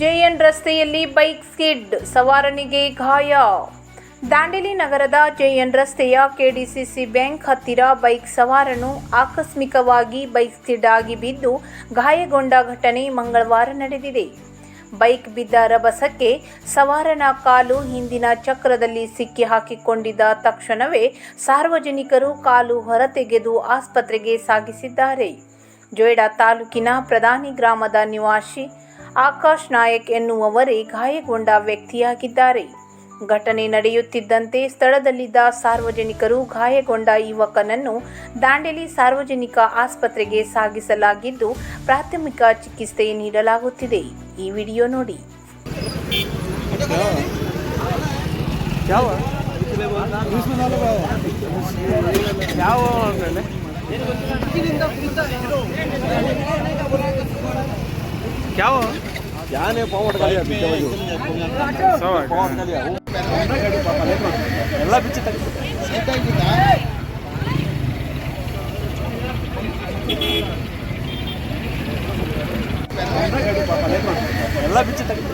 JN ರಸ್ತೆಯಲ್ಲಿ bike skid ಸವಾರನಿಗೆ ಗಾಯ. ದಾಂಡೇಲಿ ನಗರದ ಜೆಎನ್ ರಸ್ತೆಯ ಕೆಡಿಸಿಸಿ ಬ್ಯಾಂಕ್ ಹತ್ತಿರ ಬೈಕ್ ಸವಾರನು ಆಕಸ್ಮಿಕವಾಗಿ ಬೈಕ್ ಸ್ಕಿಡ್ ಆಗಿ ಬಿದ್ದು ಗಾಯಗೊಂಡ ಘಟನೆ ಮಂಗಳವಾರ ನಡೆದಿದೆ. ಬೈಕ್ ಬಿದ್ದ ರಭಸಕ್ಕೆ ಸವಾರನ ಕಾಲು ಹಿಂದಿನ ಚಕ್ರದಲ್ಲಿ ಸಿಕ್ಕಿ ಹಾಕಿಕೊಂಡಿದ್ದ ತಕ್ಷಣವೇ ಸಾರ್ವಜನಿಕರು ಕಾಲು ಹೊರತೆಗೆದು ಆಸ್ಪತ್ರೆಗೆ ಸಾಗಿಸಿದ್ದಾರೆ. ಜೊಯ್ಡಾ ತಾಲೂಕಿನ ಪ್ರಧಾನಿ ಗ್ರಾಮದ ನಿವಾಸಿ ಆಕಾಶ್ ನಾಯಕ್ ಎನ್ನುವವರೇ ಗಾಯಗೊಂಡ ವ್ಯಕ್ತಿಯಾಗಿದ್ದಾರೆ. ಘಟನೆ ನಡೆಯುತ್ತಿದ್ದಂತೆ ಸ್ಥಳದಲ್ಲಿದ್ದ ಸಾರ್ವಜನಿಕರು ಗಾಯಗೊಂಡ ಯುವಕನನ್ನು ದಾಂಡೇಲಿ ಸಾರ್ವಜನಿಕ ಆಸ್ಪತ್ರೆಗೆ ಸಾಗಿಸಲಾಗಿದ್ದು ಪ್ರಾಥಮಿಕ ಚಿಕಿತ್ಸೆ ನೀಡಲಾಗುತ್ತಿದೆ. ಈ ವಿಡಿಯೋ ನೋಡಿ. ಯಾವ क्या हुआ पहले क्या हुआ क्या नहीं पावट का लिया पीछे वाली सब पावट का लिया ಎಲ್ಲ ಬಿಚ್ಚಿ ತೆಗ್ದು ಎಲ್ಲ ಬಿಚ್ಚಿ ತೆಗ್ದು